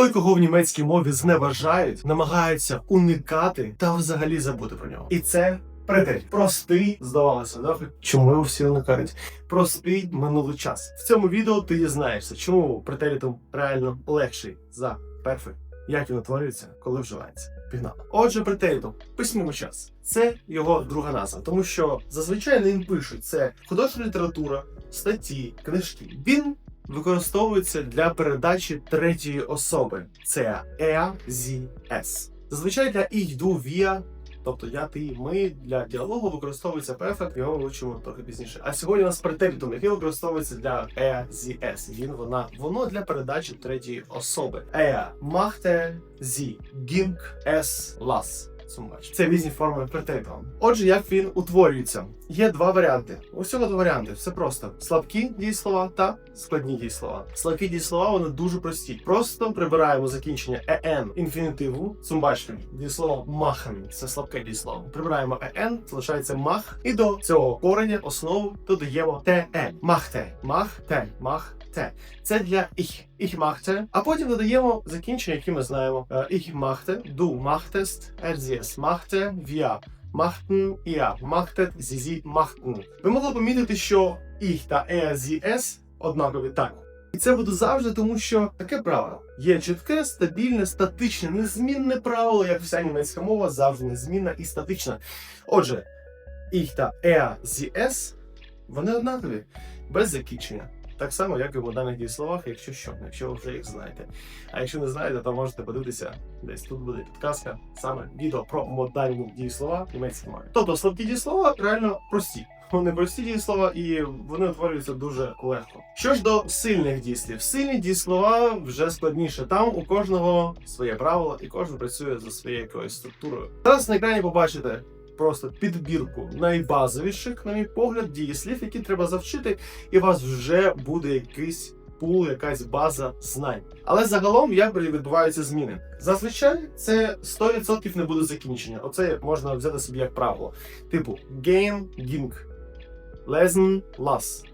Той, кого в німецькій мові зневажають, намагаються уникати та взагалі забути про нього. І це претерит. Простий, здавалося, да? чому його всі уникають? Простий минулий час. В цьому відео ти дізнаєшся, чому претеритум реально легший за перфект, як він утворюється, коли вживається. Пігнали. Отже, претеритум письмовий час. Це його друга назва, тому що зазвичай ним пишуть це художня література, статті, книжки. Він використовується для передачі третьої особи. Це er, sie. Зазвичай для ich, du, wir, тобто я, ти, ми для діалогу використовується перфект, його вивчимо трохи пізніше. А сьогодні у нас претеритум, який використовується для er, sie, es. Він, вона, воно для передачі третьої особи. Er machte, sie, ging, es, las. Сумач. Це різні форми претеритуму. Отже, як він утворюється? Є два варіанти. Усього два варіанти. Все просто: слабкі дієслова та складні дієслова. Слабкі дієслова вони дуже прості. Просто прибираємо закінчення «en» інфінітиву. Цумбачки. Дієслово «machen» – це слабке дієслово. Прибираємо «en», залишається «мах», і до цього кореня основу додаємо «tn». «Махте», «махте», «махте». Це для «ich». «Ich machte», а потім додаємо закінчення, які ми знаємо. «Ich machte», «du machtest», «er sie es machte», «wir machten», «ihr machtet», «sie sie machten». Ви могли помітити, що «ich» та «er sie es однакові так. І це буде завжди, тому що таке правило. Є чітке, стабільне, статичне, незмінне правило, як вся німецька мова, завжди незмінна і статична. Отже, «ich» та «er sie es вони однакові, без закінчення. Так само, як і в модальних дієсловах, якщо що, якщо ви вже їх знаєте. А якщо не знаєте, то можете подивитися десь тут буде підказка, саме відео про модальні дієслова в німецькій мові. Тобто слабкі дієслова реально прості. Вони прості дієслова і вони утворюються дуже легко. Що ж до сильних дієслів, сильні дієслова вже складніше. Там у кожного своє правило, і кожен працює за своєю якоюсь структурою. Зараз на екрані побачите просто підбірку найбазовіших, на мій погляд, дієслів, які треба завчити, і у вас вже буде якийсь пул, якась база знань. Але загалом як відбуваються зміни? Зазвичай це 100% не буде закінчення. Оце можна взяти собі як правило. Типу gehen, ging, lesen, las,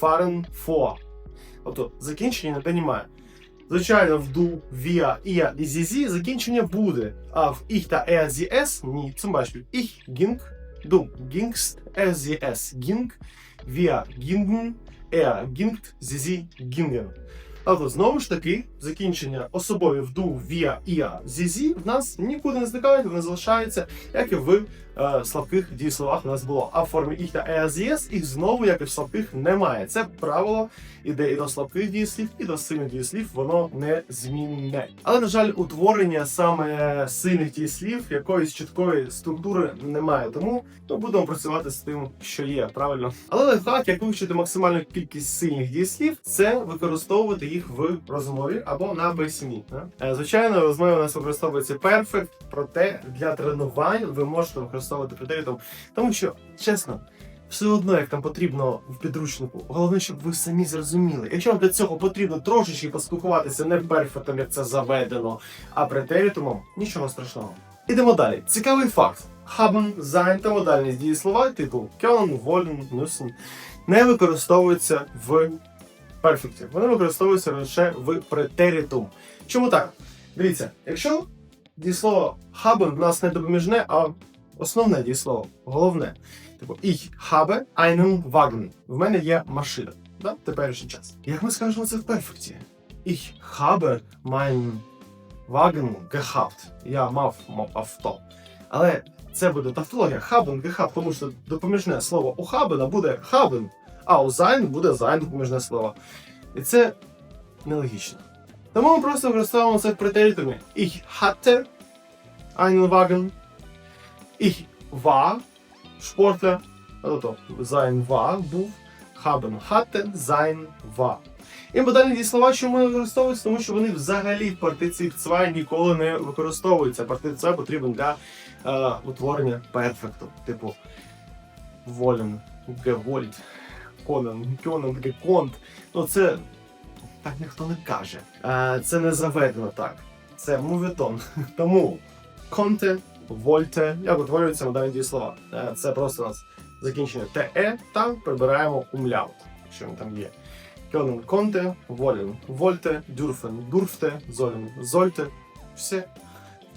fahren, vor. Тобто закінчення ніде немає. Звичайно, в ду, віа, іа і зізі закінчення буде, а в їх та е, зі, ес ні. Zum Beispiel ich ging, du gingst, er, sie, es ging, wir gingen, er gingt, sie, sie gingen. Тобто, знову ж таки, закінчення особові в ду, віа, іа, зізі в нас нікуди не зникають, вони залишаються, як і в е, слабких дієсловах у нас було. А в формі їх та еазієс їх знову, як і в слабких, немає. Це правило іде і до слабких дієслів, і до сильних дієслів, воно не змінне. Але, на жаль, утворення саме сильних дієслів, якоїсь чіткої структури немає. Тому ми будемо працювати з тим, що є, правильно. Але лайфхак, як вивчити максимальну кількість сильних дієслів, це використовувати їх в розмові або на письмі. Е, Звичайно, в розмові у нас використовується перфект, проте для тренувань ви можете використовувати претеритум, тому що чесно. Все одно, як там потрібно в підручнику. Головне, щоб ви самі зрозуміли. Якщо вам для цього потрібно трошечки поспілкуватися не перфектом, як це заведено, а претеритумом, нічого страшного. Ідемо далі. Цікавий факт. Haben, sein та модальність дієслова, типу können, wollen, müssen, не використовуються в перфекті. Вони використовуються лише в претеритум. Чому так? Дивіться, якщо дієслово haben в нас не допоміжне, а основне дієслово, головне. Типу, ich habe einen Wagen. В мене є машина. Да? Теперішній час. Як ми скажемо це в перфекті? Ich habe meinen Wagen gehabt. Я мав авто. Але це буде тавтологія haben gehabt, тому що допоміжне слово у haben буде haben, а у sein буде sein допоміжне слово. І це нелогічно. Тому ми просто використовуємо це в претеритумі. Ich hatte einen Wagen. Ich war Sportler, тобто sein war був, haben hatte, sein war. І модальні дієслова, чому не використовуються, тому що вони взагалі в партиці «zwei» ніколи не використовуються. Партиція «zwei» потрібен для е, утворення перфекту, типу wollen, gewollt, können, können, gekonnt. Ну це так ніхто не каже. Е, це не заведено так. Це мовітон. Тому конте, вольте, як утворюються модальні дієслова. Е, Це просто у нас закінчення те, та прибираємо умляут, якщо він там є. Können konnte, wollen, wollte, dürfen, durfte, sollen, sollte. Все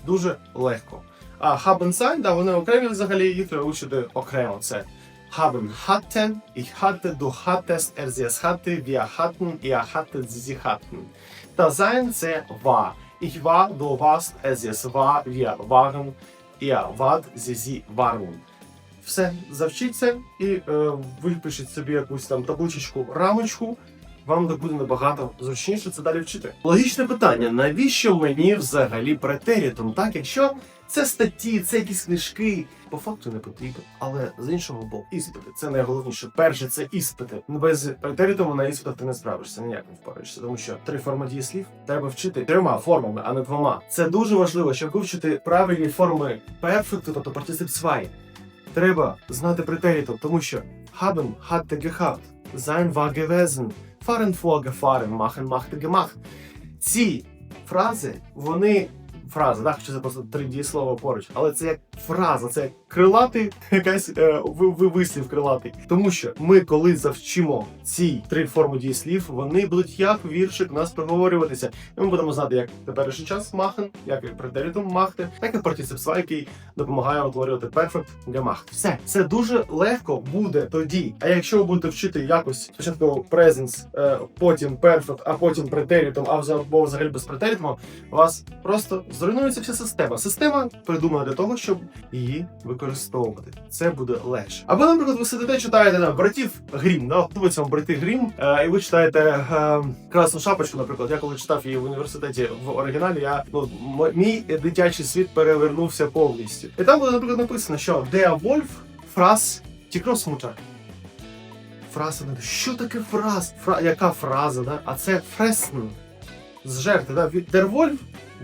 дуже легко. А sein, да, вони окремі взагалі, їх треба вчити окремо. Це haben hatten, ich hatte, du hattest, er sie es hatte, wir hatten, ihr hattet, sie hatten. Та sein sie war. Ich war, du warst, es es war, wir waren, ihr wart, sie sie waren. Все, завчіться і е, випишіть собі якусь там табличечку, рамочку. Вам буде набагато зручніше це далі вчити. Логічне питання: навіщо мені взагалі претерітум? Так, якщо це статті, це якісь книжки, по факту не потрібно. Але з іншого боку, іспити це найголовніше. Перше, це іспити. Без претерітуму на іспитах ти не справишся, ніяк не впораєшся, тому що три форми дієслів треба вчити трьома формами, а не двома. Це дуже важливо, щоб вивчити правильні форми перфекту, тобто партисип zwei. Треба знати претерітум, тому що haben, hatte gehabt, sein war gewesen, gefahren, machen, machte gemacht. Ці фрази, вони фраза, так, що це просто три дієслова поруч, але це як фраза, це як крилатий, якась е, ви- ви- вислів крилатий. Тому що ми, коли завчимо ці три форми дієслів, вони будуть як віршик у нас проговорюватися. І ми будемо знати, як теперішній час махен, як претеритум махте, так і zwei, який допомагає утворювати perfect gemacht. Все, це дуже легко буде тоді. А якщо ви будете вчити якось спочатку presence, е, потім perfect, а потім претеритум, а або взагалі без претеритуму, вас просто зруйнується вся система. Система придумана для того, щоб її використовувати. Це буде легше. Або, наприклад, ви сидите, читаєте там братів Грім, да? подивиться вам брати Грім, е, і ви читаєте е, красну шапочку, наприклад. Я коли читав її в університеті в оригіналі, я ну мій дитячий світ перевернувся повністю. І там буде, наприклад, написано, що Der Wolf фраз Тікросмутер. Фраза не що таке фраз? Фра... Яка фраза, да? А це фресн. Зжерти, да? Від- Der Wolf,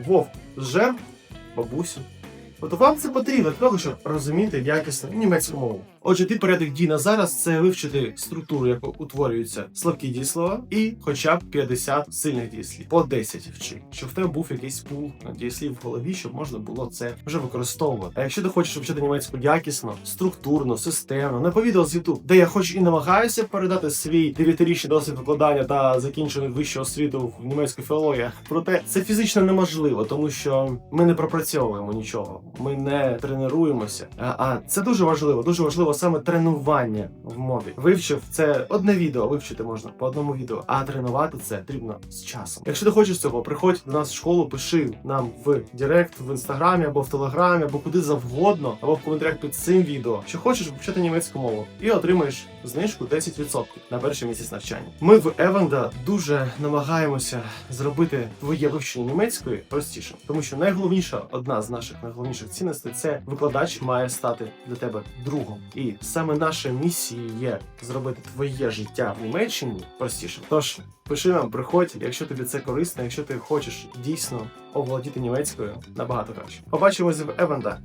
вовк, зжер бабусю. От вам це потрібно для того, щоб розуміти якісно німецьку мову. Отже, ти порядок дій на зараз це вивчити структуру, яку утворюються слабкі дієслова, і хоча б 50 сильних дієслів. По 10 вчи, щоб в тебе був якийсь пул дієслів в голові, щоб можна було це вже використовувати. А якщо ти хочеш вчити німецьку якісно, структурно, системно, по відео з YouTube, де я хоч і намагаюся передати свій дев'ятирічний досвід викладання та закінчену вищу освіту в німецькій філології, проте це фізично неможливо, тому що ми не пропрацьовуємо нічого, ми не тренуємося. А, а це дуже важливо, дуже важливо саме тренування в мові. Вивчив це одне відео, вивчити можна по одному відео, а тренувати це потрібно з часом. Якщо ти хочеш цього, приходь до нас в школу, пиши нам в Директ, в інстаграмі або в телеграмі, або куди завгодно, або в коментарях під цим відео, що хочеш вивчати німецьку мову, і отримаєш знижку 10% на перший місяць навчання. Ми в Евенда дуже намагаємося зробити твоє вивчення німецької простішим, тому що найголовніша одна з наших найголовніших цінностей це викладач має стати для тебе другом. І саме наша місія є зробити твоє життя в Німеччині простіше. Тож пиши нам, приходь, якщо тобі це корисно, якщо ти хочеш дійсно оволодіти німецькою набагато краще. Побачимось в Евенда.